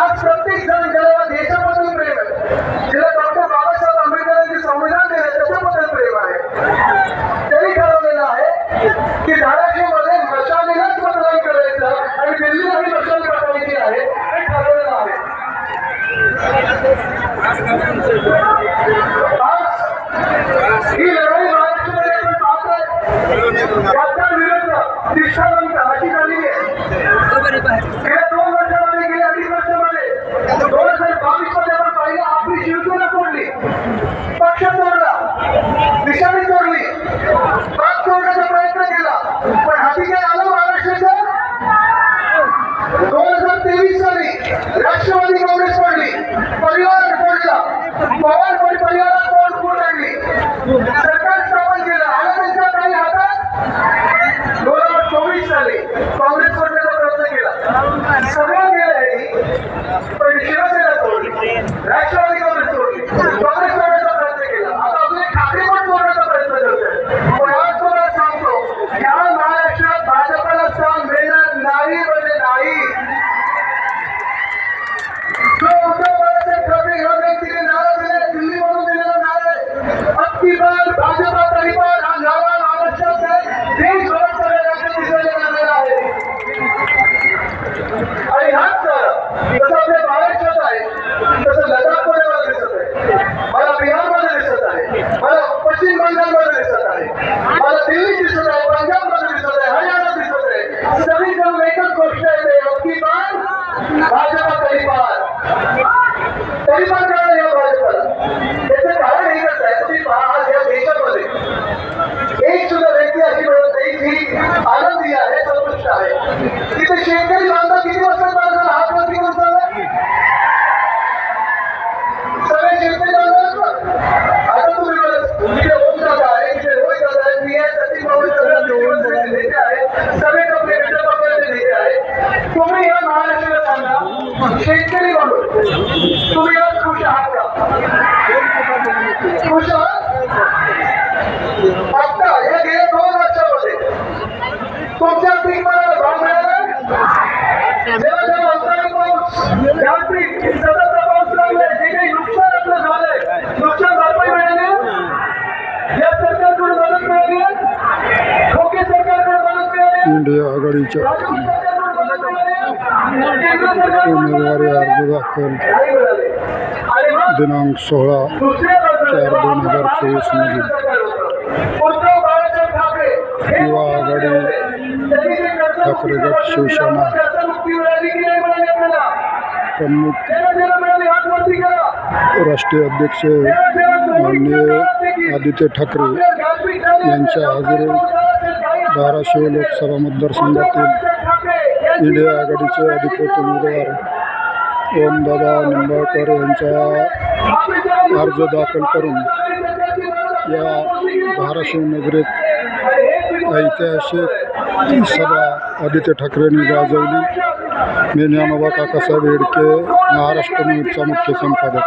আর প্রত্যেক अजिबात कळलं या भाजपाला त्याचं कारण एकच आहे तुम्ही पहा आज या देशामध्ये एक सुद्धा व्यक्ती अशी मिळत नाही जी आनंदी आहे संतुष्ट आहे तिथे शेतकरी बांधव किती वर्षात बांधला हा पण वर्ष सगळे शेतकरी बांधव आता तुम्ही मला तुमचे ओम दादा आहे तिथे रोहित दादा आहे मी आहे सचिन बाबू सगळ्या नेते आहेत सगळे कपडे नेते आहेत तुम्ही या महाराष्ट्राला सांगा इंडिया आघाडीच्या उमेदवारी अर्ज दाखल. दिनांक सोळा चार दोन हजार चोवीस रोजी. युवा आघाडी ठाकरे गट शिवसेना. प्रमुख राष्ट्रीय अध्यक्ष माननीय आदित्य ठाकरे यांच्या हजेरी धाराशिव लोकसभा मतदारसंघातील इंडिया आघाडीचे अधिकृत उमेदवार ओमदादा निंबाळकर यांचा अर्ज दाखल करून या धाराशिव नगरीत ऐतिहासिक सभा आदित्य ठाकरेंनी गाजवली. मी ज्ञानोबा काकासाहेब येडके महाराष्ट्र न्यूजचा मुख्य संपादक.